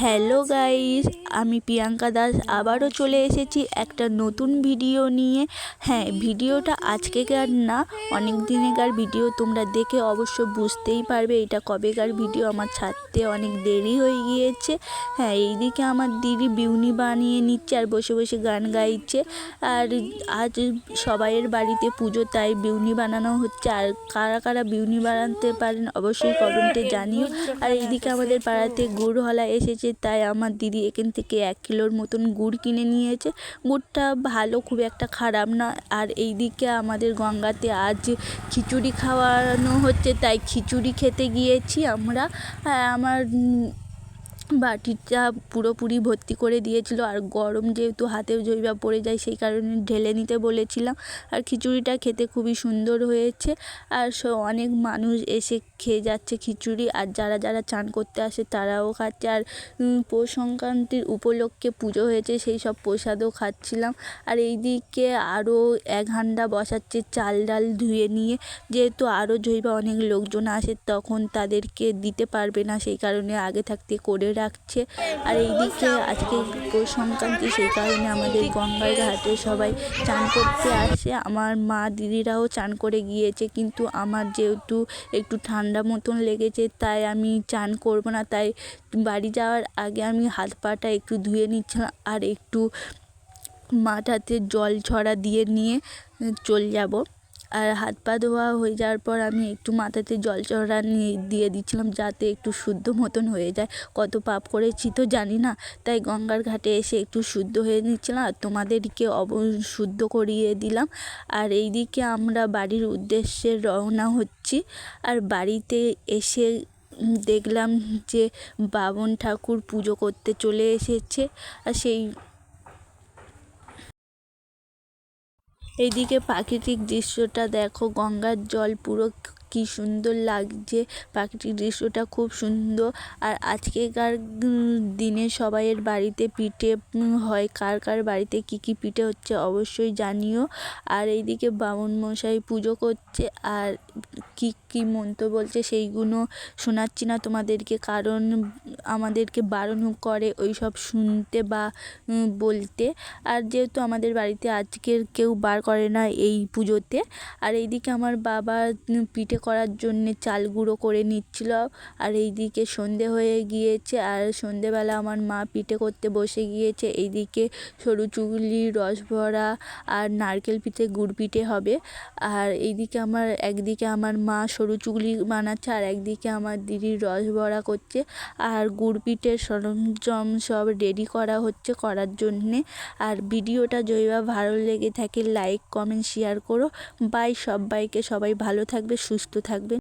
Hello guys আমি প্রিয়াঙ্কা দাস আবারও চলে এসেছি একটা নতুন ভিডিও নিয়ে। হ্যাঁ ভিডিওটা আজকেকার না, অনেক দিনেকার ভিডিও তোমরা দেখে অবশ্য বুঝতেই পারবে এটা কবেকার ভিডিও আমার ছাড়তে অনেক দেরি হয়ে গিয়েছে। হ্যাঁ এইদিকে আমার দিদি বিউনি বানিয়ে নিচ্ছে আর বসে বসে গান গাইছে। আর আজ সবাইয়ের বাড়িতে পুজো, তাই বিউনি বানানো হচ্ছে। আর কারা কারা বিউনি বানাতে পারেন অবশ্যই কমেন্টে জানিও। আর এইদিকে আমাদের পাড়াতে গুড়হলা এসেছে। তাই আমার দিদি এখান থেকে এক কিলোর মতন গুড় কিনে নিয়েছে। গুড়টা ভালো, খুব একটা খারাপ না। আর এই দিকে আমাদের গঙ্গাতে আজ খিচুড়ি খাওয়ানো হচ্ছে, তাই খিচুড়ি খেতে গিয়েছি আমরা। আমার বাটিটা পুরোপুরি ভর্তি করে দিয়েছিল। আর গরম যেহেতু হাতেও জৈবা পড়ে যায়, সেই কারণে ঢেলে নিতে বলেছিলাম। আর খিচুড়িটা খেতে খুবই সুন্দর হয়েছে। আর অনেক মানুষ এসে খেয়ে যাচ্ছে খিচুড়ি। আর যারা যারা চান করতে আসে তারাও খাচ্ছে। আর পৌষ সংক্রান্তির উপলক্ষে পুজো হয়েছে, সেই সব প্রসাদও খাচ্ছিলাম। আর এইদিকে আরও এক হান্ডা বসাচ্ছে চাল ডাল ধুয়ে নিয়ে। যেহেতু আরও জৈবা অনেক লোকজন আসে, তখন তাদেরকে দিতে পারবে না। সেই কারণে আগে থাকতে করে রাখছে আর এইদিকে আজকে পৌষ সংক্রান্তি, সেই কারণে আমাদের গঙ্গার ঘাটে সবাই চান করতে আসে। আমার মা দিদিরাও চান করে গিয়েছে, কিন্তু আমার যেহেতু একটু ঠান্ডা মতন লেগেছে, তাই আমি চান করব না। তাই বাড়ি যাওয়ার আগে আমি হাত পাটা একটু ধুয়ে নিচ্ছিলাম আর একটু মাথাতে জল ছড়া দিয়ে নিয়ে চলে যাব। আর হাত পা ধোয়া হয়ে যাওয়ার পর আমি একটু মাথাতে জল চড়া নিয়ে দিয়ে দিচ্ছিলাম যাতে একটু শুদ্ধ মতন হয়ে যায়। কত পাপ করেছি তো জানি না, তাই গঙ্গার ঘাটে এসে একটু শুদ্ধ হয়ে নিচ্ছিলাম আর তোমাদেরকে অব, শুদ্ধ করিয়ে দিলাম। আর এইদিকে আমরা বাড়ির উদ্দেশ্যে রওনা হচ্ছি। আর বাড়িতে এসে দেখলাম যে বামন ঠাকুর পুজো করতে চলে এসেছে। আর সেই এইদিকে প্রাকৃতিক দৃশ্যটা দেখো, গঙ্গার জল পুরো কি সুন্দর লাগছে। প্রাকৃতিক দৃশ্যটা খুব সুন্দর। আর আজকেকার দিনে সবাইয়ের বাড়িতে পিঠে হয়। কার কার বাড়িতে কি কি পিঠে হচ্ছে অবশ্যই জানিও। আর এইদিকে বামুন মশাই পুজো করছে। আর কি, কী মন্ত্র বলছে সেইগুলো শোনাচ্ছি না তোমাদেরকে। কারণ আমাদেরকে বারণ করে ওই সব শুনতে বা বলতে। আর যেহেতু আমাদের বাড়িতে আজকের কেউ বার করে না এই পুজোতে, আর এইদিকে আমার বাবা পিঠে করার জন্যে চাল গুঁড়ো করে নিচ্ছিল। আর এইদিকে সন্ধে হয়ে গিয়েছে, আর সন্ধেবেলা আমার মা পিঠে করতে বসে গিয়েছে। এইদিকে সরু চুগলি রসভরা আর নারকেল পিঠে গুড় পিঠে হবে। আর এইদিকে আমার, একদিকে আমার মা সরু চুগলি বানাচ্ছে আর একদিকে আমার দিদি রস বড়া করছে আর গুড় পিঠের সরঞ্জাম সব রেডি করা হচ্ছে করার জন্যে। আর ভিডিওটা যদি ভালো লেগে থাকে লাইক কমেন্ট শেয়ার করো। বাই সবাইকে, সবাই ভালো থাকবে, সুস্থ থাকবে।